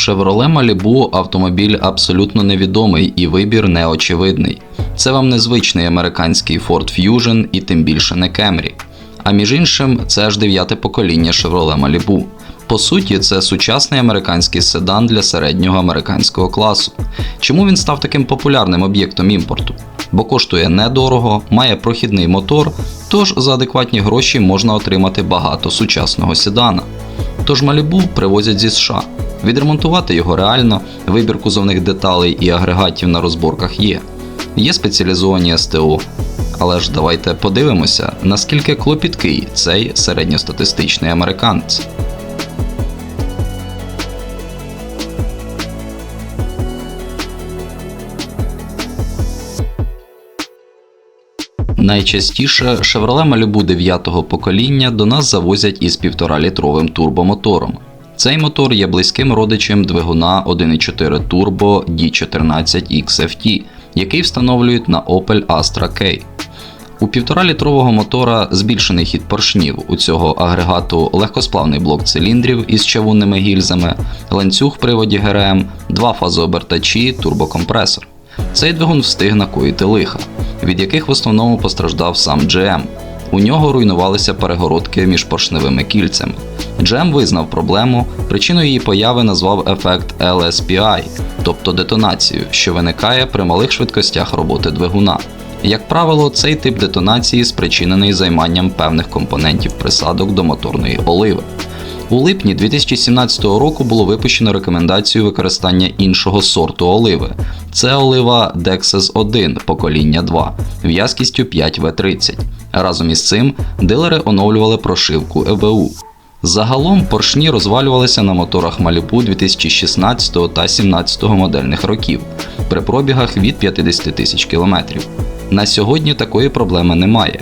Chevrolet Malibu – автомобіль абсолютно невідомий і вибір неочевидний. Це вам незвичний американський Ford Fusion і тим більше не Camry. А між іншим, це аж дев'яте покоління Chevrolet Malibu. По суті, це сучасний американський седан для середнього американського класу. Чому він став таким популярним об'єктом імпорту? Бо коштує недорого, має прохідний мотор, тож за адекватні гроші можна отримати багато сучасного седана. Тож Малібу привозять зі США. Відремонтувати його реально, вибір кузовних деталей і агрегатів на розборках є. Є спеціалізовані СТО. Але ж давайте подивимося, наскільки клопіткий цей середньостатистичний американець. Найчастіше Chevrolet Malibu 9-го покоління до нас завозять із 1,5-літровим турбомотором. Цей мотор є близьким родичем двигуна 1.4 Turbo D14 XFT, який встановлюють на Opel Astra K. У 1,5-літрового мотора збільшений хід поршнів. У цього агрегату легкосплавний блок циліндрів із чавунними гільзами, ланцюг в приводі ГРМ, два фазообертачі, турбокомпресор. Цей двигун встиг накоїти лиха, від яких в основному постраждав сам GM. У нього руйнувалися перегородки між поршневими кільцями. GM визнав проблему, причиною її появи назвав ефект LSPI, тобто детонацію, що виникає при малих швидкостях роботи двигуна. Як правило, цей тип детонації спричинений займанням певних компонентів присадок до моторної оливи. У липні 2017 року було випущено рекомендацію використання іншого сорту оливи. Це олива Dexas 1 покоління 2 в'язкістю 5В30. Разом із цим дилери оновлювали прошивку ЕБУ. Загалом поршні розвалювалися на моторах Malibu 2016 та 2017 модельних років при пробігах від 50 тисяч кілометрів. На сьогодні такої проблеми немає.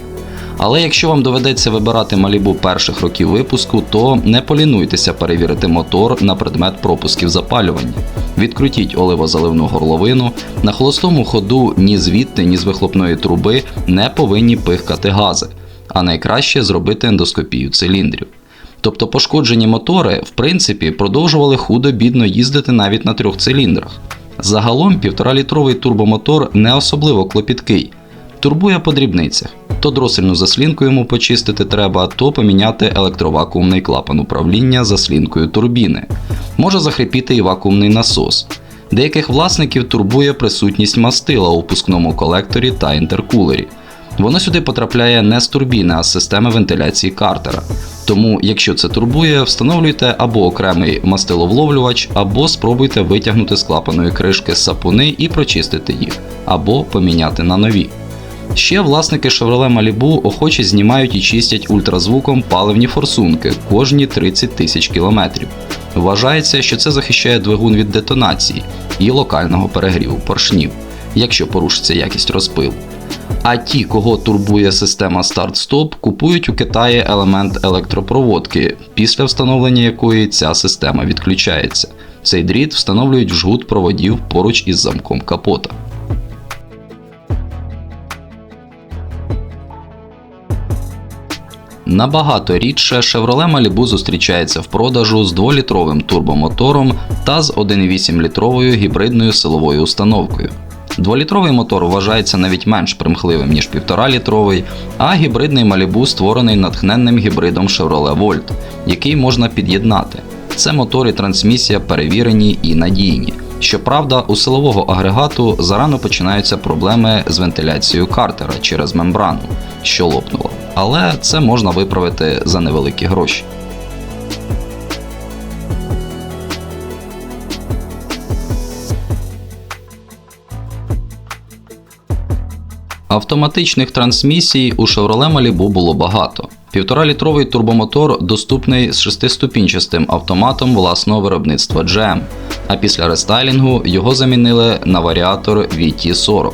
Але якщо вам доведеться вибирати Malibu перших років випуску, то не полінуйтеся перевірити мотор на предмет пропусків запалювання. Відкрутіть оливозаливну горловину. На холостому ходу ні звідти, ні з вихлопної труби не повинні пихкати гази, а найкраще зробити ендоскопію циліндрів. Тобто пошкоджені мотори, в принципі, продовжували худо-бідно їздити навіть на трьох циліндрах. Загалом 1,5-літровий турбомотор не особливо клопіткий, турбує по дрібницях. То дросельну заслінку йому почистити треба, то поміняти електровакуумний клапан управління заслінкою турбіни. Може захрипіти і вакуумний насос. Деяких власників турбує присутність мастила у впускному колекторі та інтеркулері. Воно сюди потрапляє не з турбіни, а з системи вентиляції картера. Тому, якщо це турбує, встановлюйте або окремий мастиловловлювач, або спробуйте витягнути з клапаної кришки сапуни і прочистити їх, або поміняти на нові. Ще власники Chevrolet Malibu охоче знімають і чистять ультразвуком паливні форсунки кожні 30 тисяч кілометрів. Вважається, що це захищає двигун від детонації і локального перегріву поршнів, якщо порушиться якість розпилу. А ті, кого турбує система старт-стоп, купують у Китаї елемент електропроводки, після встановлення якої ця система відключається. Цей дріт встановлюють в жгут проводів поруч із замком капота. Набагато рідше Chevrolet Malibu зустрічається в продажу з 2-літровим турбомотором та з 1,8-літровою гібридною силовою установкою. 2-літровий мотор вважається навіть менш примхливим, ніж 1,5-літровий, а гібридний Malibu створений натхненним гібридом Chevrolet Volt, який можна під'єднати. Це мотор і трансмісія перевірені і надійні. Щоправда, у силового агрегату зарано починаються проблеми з вентиляцією картера через мембрану, що лопнула. Але це можна виправити за невеликі гроші. Автоматичних трансмісій у Chevrolet Malibu було багато. Півторалітровий турбомотор доступний з шестиступінчастим автоматом власного виробництва GM, а після рестайлінгу його замінили на варіатор VT40.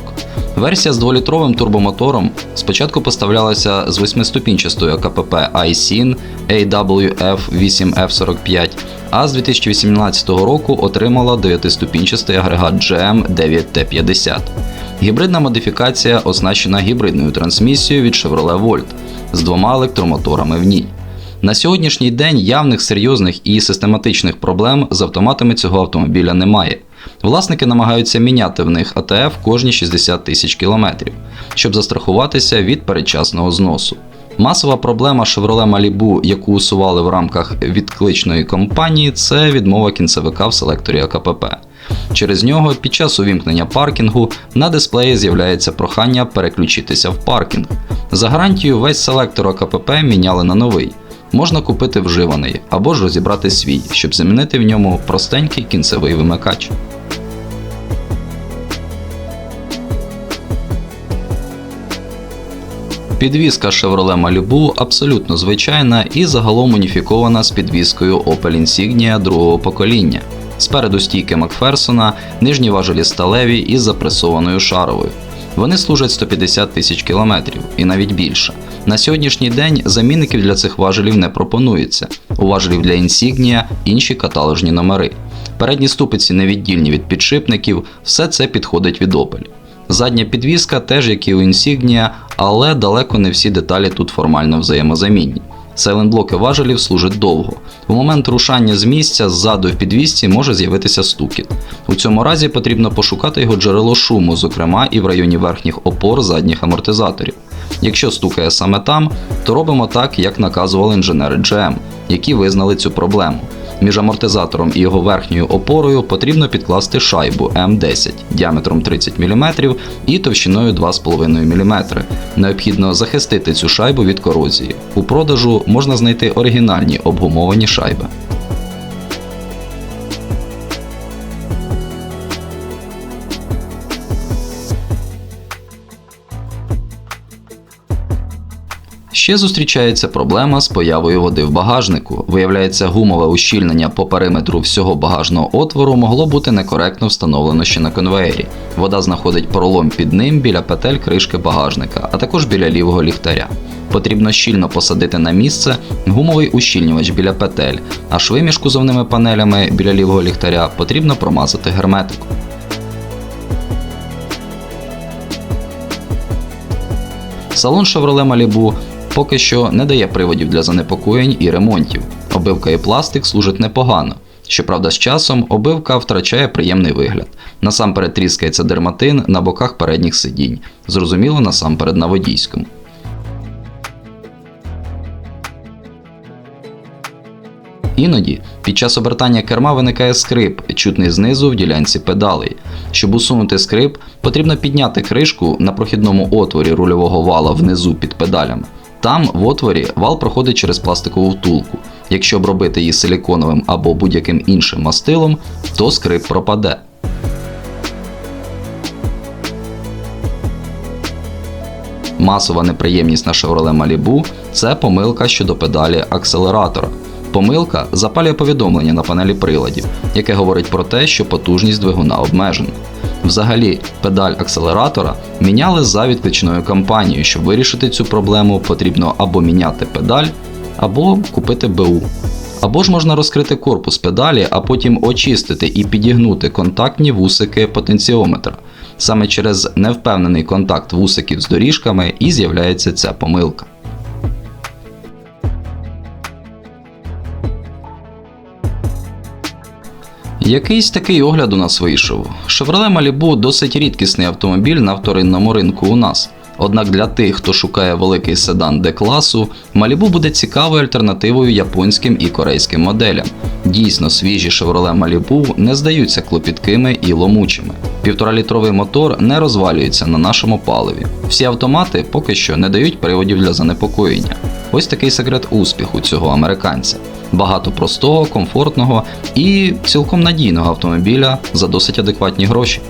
Версія з 2-літровим турбомотором спочатку поставлялася з восьмиступінчастою КПП iSIN AWF8F45, а з 2018 року отримала 9-ступінчастий агрегат GM 9T50. Гібридна модифікація оснащена гібридною трансмісією від Chevrolet Volt з двома електромоторами в ній. На сьогоднішній день явних серйозних і систематичних проблем з автоматами цього автомобіля немає. Власники намагаються міняти в них АТФ кожні 60 тисяч кілометрів, щоб застрахуватися від передчасного зносу. Масова проблема Chevrolet Malibu, яку усували в рамках відкличної кампанії, це відмова кінцевика в селекторі АКПП. Через нього під час увімкнення паркінгу на дисплеї з'являється прохання переключитися в паркінг. За гарантією весь селектор АКПП міняли на новий. Можна купити вживаний або ж розібрати свій, щоб замінити в ньому простенький кінцевий вимикач. Підвізка Chevrolet Malibu абсолютно звичайна і загалом уніфікована з підвіскою Opel Insignia другого покоління. Спереду стійки Макферсона, нижні важелі сталеві із запресованою шаровою. Вони служать 150 тисяч кілометрів і навіть більше. На сьогоднішній день замінників для цих важелів не пропонується. У важелів для Insignia інші каталожні номери. Передні ступиці невіддільні від підшипників, все це підходить від Opel. Задня підвіска теж як і у Insignia, але далеко не всі деталі тут формально взаємозамінні. Сайлентблоки важелів служать довго. У момент рушання з місця ззаду в підвісці може з'явитися стукіт. У цьому разі потрібно пошукати його джерело шуму, зокрема і в районі верхніх опор задніх амортизаторів. Якщо стукає саме там, то робимо так, як наказували інженери GM, які визнали цю проблему. Між амортизатором і його верхньою опорою потрібно підкласти шайбу М10 діаметром 30 мм і товщиною 2,5 мм. Необхідно захистити цю шайбу від корозії. У продажу можна знайти оригінальні обгумовані шайби. Ще зустрічається проблема з появою води в багажнику. Виявляється, гумове ущільнення по периметру всього багажного отвору могло бути некоректно встановлено ще на конвеєрі. Вода знаходить пролом під ним біля петель кришки багажника, а також біля лівого ліхтаря. Потрібно щільно посадити на місце гумовий ущільнювач біля петель, а шви між кузовними панелями біля лівого ліхтаря потрібно промазати герметиком. Салон Chevrolet Malibu поки що не дає приводів для занепокоєнь і ремонтів. Обивка і пластик служать непогано. Щоправда, з часом обивка втрачає приємний вигляд. Насамперед тріскається дерматин на боках передніх сидінь, зрозуміло насамперед на водійському. Іноді під час обертання керма виникає скрип, чутний знизу в ділянці педалей. Щоб усунути скрип, потрібно підняти кришку на прохідному отворі рульового вала внизу під педалями. Там, в отворі, вал проходить через пластикову втулку. Якщо обробити її силіконовим або будь-яким іншим мастилом, то скрип пропаде. Масова неприємність на Chevrolet Malibu – це помилка щодо педалі акселератора. Помилка запалює повідомлення на панелі приладів, яке говорить про те, що потужність двигуна обмежена. Взагалі, педаль акселератора міняли за відкличною кампанією. Щоб вирішити цю проблему, потрібно або міняти педаль, або купити БУ. Або ж можна розкрити корпус педалі, а потім очистити і підігнути контактні вусики потенціометра. Саме через невпевнений контакт вусиків з доріжками і з'являється ця помилка. Якийсь такий огляд у нас вийшов. Chevrolet Malibu досить рідкісний автомобіль на вторинному ринку у нас. Однак для тих, хто шукає великий седан Д-класу, Malibu буде цікавою альтернативою японським і корейським моделям. Дійсно, свіжі Chevrolet Malibu не здаються клопіткими і ломучими. Півторалітровий мотор не розвалюється на нашому паливі. Всі автомати поки що не дають приводів для занепокоєння. Ось такий секрет успіху цього американця. Багато простого, комфортного і цілком надійного автомобіля за досить адекватні гроші.